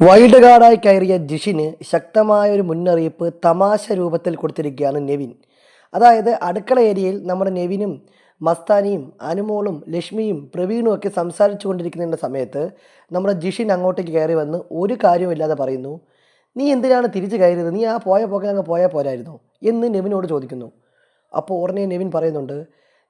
Wild കാർഡായി കയറിയ ജിഷിന് ശക്തമായ ഒരു മുന്നറിയിപ്പ് തമാശ രൂപത്തിൽ കൊടുത്തിരിക്കുകയാണ് നെവിൻ. അതായത് അടുക്കള ഏരിയയിൽ നമ്മുടെ നെവിനും മസ്താനിയും അനുമോളും ലക്ഷ്മിയും പ്രവീണും ഒക്കെ സംസാരിച്ചു കൊണ്ടിരിക്കുന്ന സമയത്ത് നമ്മുടെ ജിഷിൻ അങ്ങോട്ടേക്ക് കയറി വന്ന് ഒരു കാര്യമില്ലാതെ പറയുന്നു നീ എന്തിനാണ് തിരിച്ചു കയറിയത്? നീ ആ പോയ പോക്കെ അങ്ങ് പോയാൽ പോരായിരുന്നു? എന്ന് നെവിനോട് ചോദിക്കുന്നു. അപ്പോൾ ഉടനെ നെവിൻ പറയുന്നുണ്ട്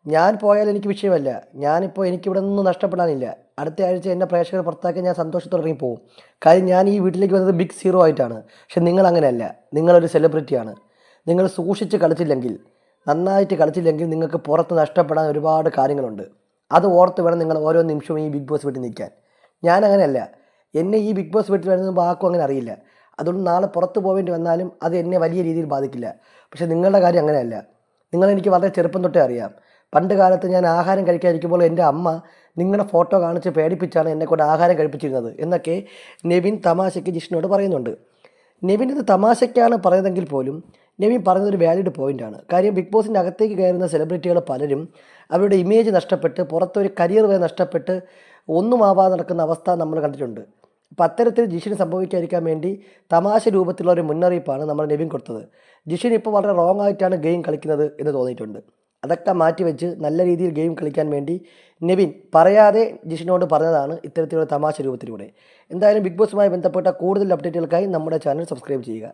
ഞാൻ പോയാൽ എനിക്ക് വിഷയമല്ല. ഞാനിപ്പോൾ എനിക്കിവിടെ നിന്ന് നഷ്ടപ്പെടാനില്ല. അടുത്ത ആഴ്ച എന്റെ പ്രേക്ഷകർ പുറത്താക്കി ഞാൻ സന്തോഷത്തോടെ ഇറങ്ങി പോകും കാര്യം ഞാൻ ഈ വീട്ടിലേക്ക് വന്നത് ബിഗ് സീറോ ആയിട്ടാണ്. പക്ഷെ നിങ്ങൾ അങ്ങനെയല്ല. നിങ്ങളൊരു സെലിബ്രിറ്റിയാണ് നിങ്ങൾ സൂക്ഷിച്ച് കളിച്ചില്ലെങ്കിൽ നന്നായിട്ട് കളിച്ചില്ലെങ്കിൽ നിങ്ങൾക്ക് പുറത്ത് നഷ്ടപ്പെടാൻ ഒരുപാട് കാര്യങ്ങളുണ്ട്. അത് ഓർത്ത് വേണം നിങ്ങൾ ഓരോ നിമിഷവും ഈ ബിഗ് ബോസ് വീട്ടിൽ നിൽക്കാൻ. ഞാൻ അങ്ങനെയല്ല. എന്നെ ഈ ബിഗ് ബോസ് വീട്ടിൽ വരുന്നത് ആർക്കും അങ്ങനെ അറിയില്ല. അതുകൊണ്ട് നാളെ പുറത്ത് പോവേണ്ടി വന്നാലും അത് എന്നെ വലിയ രീതിയിൽ ബാധിക്കില്ല. പക്ഷേ നിങ്ങളുടെ കാര്യം അങ്ങനെയല്ല. നിങ്ങളെനിക്ക് വളരെ ചെറുപ്പം തൊട്ടേ അറിയാം. പണ്ട് കാലത്ത് ഞാൻ ആഹാരം കഴിക്കാതിരിക്കുമ്പോൾ എന്റെ അമ്മ നിങ്ങളുടെ ഫോട്ടോ കാണിച്ച് പേടിപ്പിച്ചാണ് എന്നെ കൊണ്ട് ആഹാരം കഴിപ്പിച്ചിരുന്നത് എന്നൊക്കെ നെവിൻ തമാശയ്ക്ക് ജിഷ്ണുവോട് പറയുന്നുണ്ട്. നെവിൻ ഇത് തമാശയ്ക്കാണ് പറയുന്നതെങ്കിൽ പോലും നെവിൻ പറഞ്ഞതൊരു വാലിഡ് പോയിന്റാണ് കാര്യം ബിഗ് ബോസിന്റെ അകത്തേക്ക് കയറുന്ന സെലിബ്രിറ്റികൾ പലരും അവരുടെ ഇമേജ് നഷ്ടപ്പെട്ട് പുറത്തൊരു കരിയർ വരെ നഷ്ടപ്പെട്ട് ഒന്നും ആവാതെ നടക്കുന്ന അവസ്ഥ നമ്മൾ കണ്ടിട്ടുണ്ട്. അപ്പം അത്തരത്തിൽ ജിഷിന് സംഭവിക്കാതിരിക്കാൻ വേണ്ടി തമാശ രൂപത്തിലുള്ള ഒരു മുന്നറിയിപ്പാണ് നമ്മൾ നെവിൻ കൊടുത്തത്. ജിഷിൻ ഇപ്പോൾ വളരെ റോങ് ആയിട്ടാണ് ഗെയിം കളിക്കുന്നത് എന്ന് തോന്നിയിട്ടുണ്ട്. അതൊക്കെ മാറ്റിവെച്ച് നല്ല രീതിയിൽ ഗെയിം കളിക്കാൻ വേണ്ടി നെവിൻ പറയാതെ ജിഷിനോട് പറഞ്ഞതാണ് ഇത്തരത്തിലുള്ള തമാശ രൂപത്തിലൂടെ. എന്തായാലും ബിഗ് ബോസുമായി ബന്ധപ്പെട്ട കൂടുതൽ അപ്ഡേറ്റുകൾക്കായി നമ്മുടെ ചാനൽ സബ്സ്ക്രൈബ് ചെയ്യുക.